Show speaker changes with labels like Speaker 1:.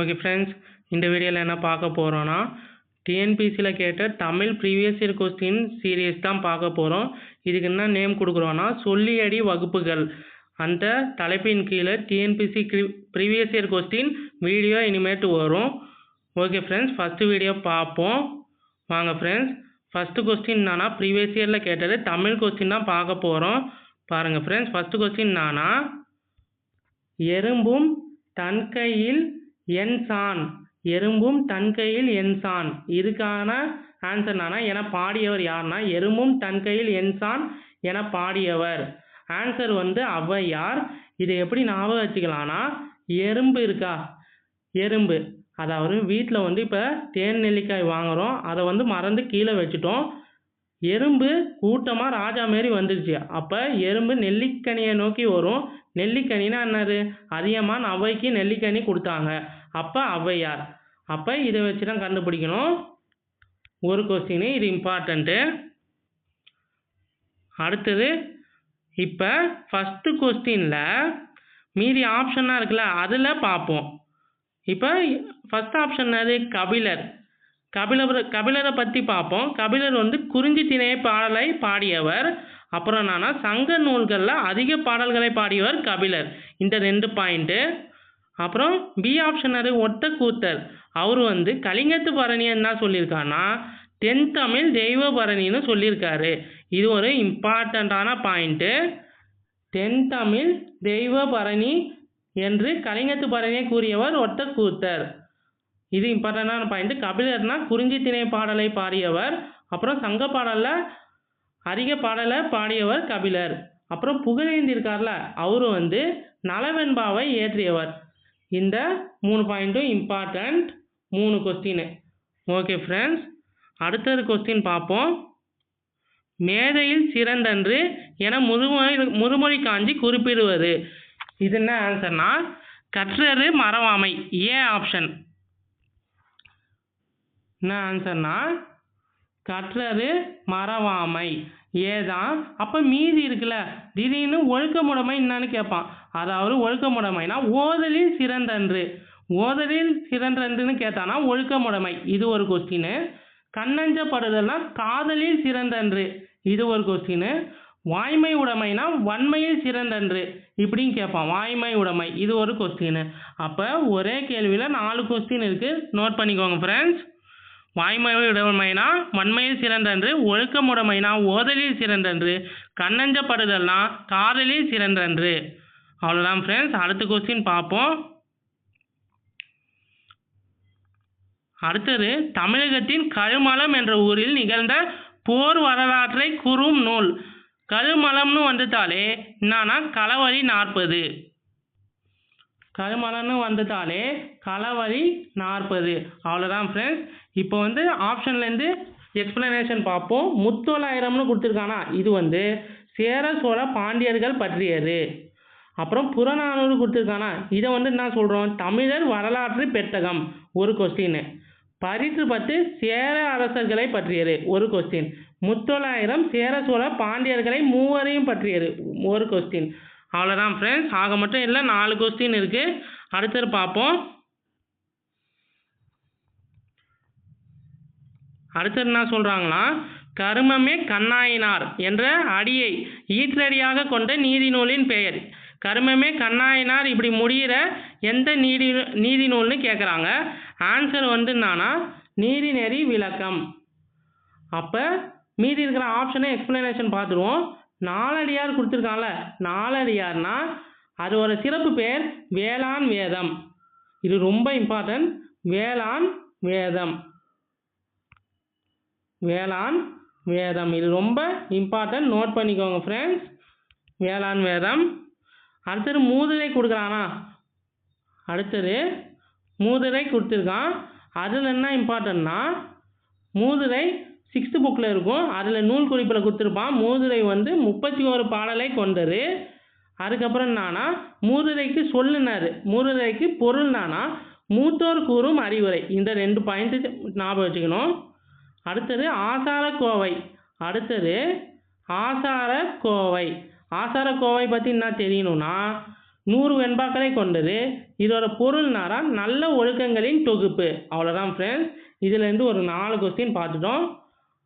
Speaker 1: Okay friends இந்த வீடியோவில் என்ன பார்க்க போகிறோன்னா டிஎன்பிசியில் கேட்ட Tamil previous year question series தான் பார்க்க போகிறோம் இதுக்கு என்ன நேம் கொடுக்குறோன்னா சொல்லியடி வகுப்புகள். அந்த தலைப்பின் கீழே TNPSC previous year question video இனிமேட்டு வரும். ஓகே ஃப்ரெண்ட்ஸ் ஃபஸ்ட்டு வீடியோ பார்ப்போம். வாங்க ஃப்ரெண்ட்ஸ் ஃபஸ்ட்டு கொஸ்டின் என்னன்னா ப்ரீவியஸ் இயரில் கேட்டது தமிழ் கொஸ்டின் தான் பார்க்க போகிறோம் பாருங்கள் ஃப்ரெண்ட்ஸ் ஃபஸ்ட்டு கொஸ்டின் என்னன்னா எறும்பும் தன் கையில் என் சான். எறும்பும் தன் கையில் சான். இதுக்கான ஆன்சர் என்னன்னா என பாடியவர் யார்னா? எறும்பும் தன் கையில் சான் என பாடியவர். ஆன்சர் வந்து ஔவையார் இதை எப்படி ஞாபகம் வச்சுக்கலாம்னா எறும்பு இருக்கா? எறும்பு. அதாவது வீட்டில் வந்து இப்போ தேன் நெல்லிக்காய் வாங்குகிறோம் அதை வந்து மறந்து கீழே வச்சுட்டோம். எறும்பு கூட்டமாக ராஜா மாரி வந்துடுச்சு அப்போ எறும்பு நெல்லிக்கனியை நோக்கி வரும். நெல்லிக்கனினா என்னது? அதியமான் அவைக்கு நெல்லிக்கனி கொடுத்தாங்க. அப்போ ஔவையார் அப்போ இதை வச்சு தான் கண்டுபிடிக்கணும். ஒரு கொஸ்டின் இது இம்பார்ட்டண்ட்டு அடுத்தது இப்போ ஃபஸ்ட்டு கொஸ்டினில் மீதி ஆப்ஷனாக இருக்குல்ல அதில் பார்ப்போம். இப்போ ஃபஸ்ட் ஆப்ஷன் என்னது? கபிலர். கபிலர் கபிலரை பற்றி பார்ப்போம். கபிலர் வந்து குறிஞ்சி திணை பாடலை பாடியவர். அப்புறம் என்னன்னா சங்க நூல்களில் அதிக பாடல்களை பாடியவர் கபிலர். இந்த ரெண்டு பாயிண்ட்டு அப்புறம் பி ஆப்ஷனரு ஒத்த ஒட்ட கூத்தர் அவர் வந்து கலிங்கத்து பரணி என்ன சொல்லியிருக்காருன்னா தென் தமிழ் தெய்வ பரணின்னு சொல்லியிருக்காரு. இது ஒரு இம்பார்ட்டண்ட்டான பாயிண்ட்டு தென் தமிழ் தெய்வ பரணி என்று கலிங்கத்து பரணியை கூறியவர் ஒட்ட கூத்தர் இது இம்பார்ட்டண்டான பாயிண்ட்டு கபிலர்னா குறிஞ்சி திணை பாடலை பாடியவர். அப்புறம் சங்க பாடலில் அதிக பாடலை பாடியவர் கபிலர். அப்புறம் புகழேந்தி இருக்கார்ல வந்து நலவெண்பாவை ஏற்றியவர். இந்த மூணு பாயிண்ட்டும் இம்பார்ட்டண்ட் மூணு கொஸ்டின் ஓகே ஃப்ரெண்ட்ஸ் அடுத்தது கொஸ்டின் பார்ப்போம். மேதையில் சிறந்தன்று என முதுமொழி முதுமொழி காஞ்சி குறிப்பிடுவது. இது என்ன ஆன்சர்னா கற்றரு மரவாமை ஏ ஆப்ஷன் என்ன ஆன்சர்னா கற்றது மறவாமை. ஏதான்? அப்போ மீதி இருக்குல்ல திடீர்னு ஒழுக்கமுடைமை என்னன்னு கேட்பான் அதாவது ஒழுக்கமுடைமைனா ஓதலில் சிறந்தன்று. ஓதலில் சிறந்தன்றுன்னு கேட்டானா ஒழுக்கமுடைமை. இது ஒரு கொஸ்டின் கண்ணஞ்சப்படுதல்னா காதலில் சிறந்தன்று. இது ஒரு கொஸ்டின் வாய்மை உடைமைனா வன்மையில் சிறந்தன்று. இப்படின்னு கேட்பான் வாய்மை உடைமை. இது ஒரு கொஸ்டின் அப்போ ஒரே கேள்வியில் நாலு கொஸ்டின் இருக்குது நோட் பண்ணிக்கோங்க ஃப்ரெண்ட்ஸ் வாய்மை உடைமைனா மண்மையில் சிறந்தன்று ஒழுக்கமுடைமைனா ஓதலில் சிறந்தன்று கண்ணஞ்சப்படுதல்னா காதலில் சிறந்தன்று. அவ்வளோதான் ஃப்ரெண்ட்ஸ் அடுத்த கொஸ்டின் பார்ப்போம். அடுத்தது தமிழகத்தின் கழுமலம் என்ற ஊரில் நிகழ்ந்த போர் வரலாற்றை கூறும் நூல். கழுமலம்னு வந்துட்டாலே என்னன்னா களவழி நாற்பது. கருமலன்னு வந்துட்டாலே களவழி நாற்பது. அவ்வளோதான் ஃப்ரெண்ட்ஸ் இப்போ வந்து ஆப்ஷன்லேருந்து எக்ஸ்பிளனேஷன் பார்ப்போம். முத்தொள்ளாயிரம்னு கொடுத்துருக்கானா? இது வந்து சேர சோழ பாண்டியர்கள் பற்றியது. அப்புறம் புறநானூறு கொடுத்துருக்கானா? இதை வந்து என்ன சொல்கிறோம் தமிழர் வரலாற்று பெட்டகம். ஒரு கொஸ்டின் பரிசு பத்து சேர அரசர்களை பற்றியது. ஒரு கொஸ்டின் முத்தொள்ளாயிரம் சேர சோழ பாண்டியர்களை மூவரையும் பற்றியது. ஒரு கொஸ்டின் அவ்வளோதான் ஃப்ரெண்ட்ஸ் ஆக மட்டும் இல்லை நாலு கொஸ்டின் இருக்குது அடுத்தது பார்ப்போம். அடுத்தது என்ன சொல்கிறாங்கன்னா கருமமே கண்ணாயினார் என்ற அடியை ஈற்றடியாக கொண்ட நீதி நூலின் பெயர். கருமமே கண்ணாயினார் இப்படி முடிகிற எந்த நீதி நீதி நூல்னு கேட்குறாங்க ஆன்சர் வந்து என்னன்னா நீதிநெறி விளக்கம். அப்போ மீதி இருக்கிற ஆப்ஷனை எக்ஸ்பிளனேஷன் பார்த்துருவோம் நாலடியார் கொடுத்துருக்காங்கள நாலடியார்னா அது ஒரு சிறப்பு பேர் வேளாண் வேதம். இது ரொம்ப இம்பார்ட்டன்ட் வேளாண் வேதம். வேளாண் வேதம். இது ரொம்ப இம்பார்ட்டன்ட் நோட் பண்ணிக்கோங்க ஃப்ரெண்ட்ஸ் வேளாண் வேதம். அடுத்தது மூதுரை கொடுக்குறானா? அடுத்தது மூதுரை கொடுத்துருக்கான். அதில் என்ன இம்பார்ட்டன்னா மூதுரை சிக்ஸ்த்து புக்கில் இருக்கும். அதில் நூல் குறிப்பில் கொடுத்துருப்பான். மூதுரை வந்து முப்பத்தி ஒரு பாடலை கொண்டது. அதுக்கப்புறம் என்னன்னா மூதுரைக்கு சொல்லுனாரு. மூதுரைக்கு பொருள்னானா மூத்தோர் கூறும் அறிவுரை. இந்த ரெண்டு பாயிண்ட்டு ஞாபகம் வச்சுக்கணும். அடுத்தது ஆசாரக்கோவை. அடுத்தது ஆசார கோவை ஆசார கோவை பற்றி என்ன தெரியணும்னா நூறு வெண்பாக்களை கொண்டது. இதோட பொருள்னாரா நல்ல ஒழுக்கங்களின் தொகுப்பு. அவ்வளோதான் ஃப்ரெண்ட்ஸ் இதுலேருந்து ஒரு நாலு கொஸ்டின் பார்த்துட்டோம்.